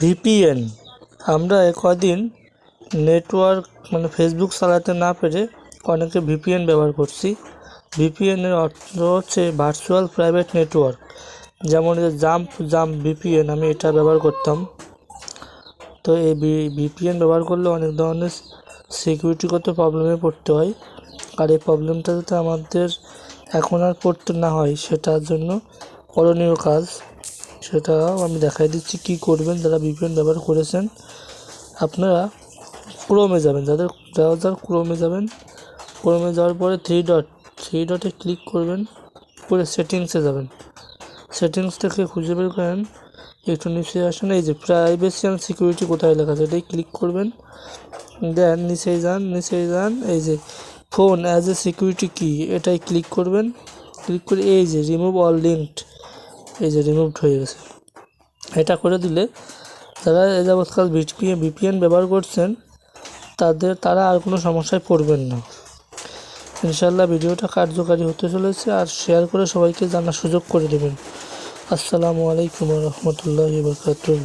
VPN আমরা কদিন network মানে ফেসবুক চালাতে না পেরে অনেকে ভিপিএন ব্যবহার করছি। ভিপিএনের অর্থ হচ্ছে ভার্চুয়াল প্রাইভেট নেটওয়ার্ক যেমন জাম্প জাম্প ভিপিএন আমি এটা ব্যবহার করতাম। তো এই ভিপিএন ব্যবহার করলে অনেক ধরনের সিকিউরিটিগত প্রবলেমে পড়তে হয়। আর এই প্রবলেমটা আমাদের এখন আর করতে না হয় সেটার জন্য করণীয় কাজ। সেটাও আমি দেখাই দিচ্ছি কী করবেন, যারা ভিপিএন ব্যবহার করেছেন, আপনারা ক্রোমে যাবেন। যাদের ব্রাউজার ক্রোমে যাবেন ক্রোমে যাওয়ার পরে থ্রি ডট থ্রি ডটে ক্লিক করবেন, করে সেটিংসে যাবেন। সেটিংস থেকে খুঁজে বের করেন, একটু নিচে আসেন, এই যে প্রাইভেসি অ্যান্ড সিকিউরিটি কোথায় লেখা আছে, এটাই ক্লিক করবেন। দেন নিচেই যান নিচেই যান, এই যে ফোন অ্যাজ এ সিকিউরিটি কি এটাই ক্লিক করবেন। ক্লিক করে এই যে রিমুভ অল লিঙ্কড এই যে রিমুভড হয়ে গেছে। এটা করে দিলে যারা এ যাবৎকাল ভিপিএন ভিপিএন ব্যবহার করছেন, তাদের, তারা আর কোনো সমস্যায় পড়বেন না। ইনশাল্লাহ ভিডিওটা কার্যকারী হতে চলেছে, আর শেয়ার করে সবাইকে জানার সুযোগ করে দেবেন। আসসালামু আলাইকুম রহমতুল্লাহ বরকাতুহ।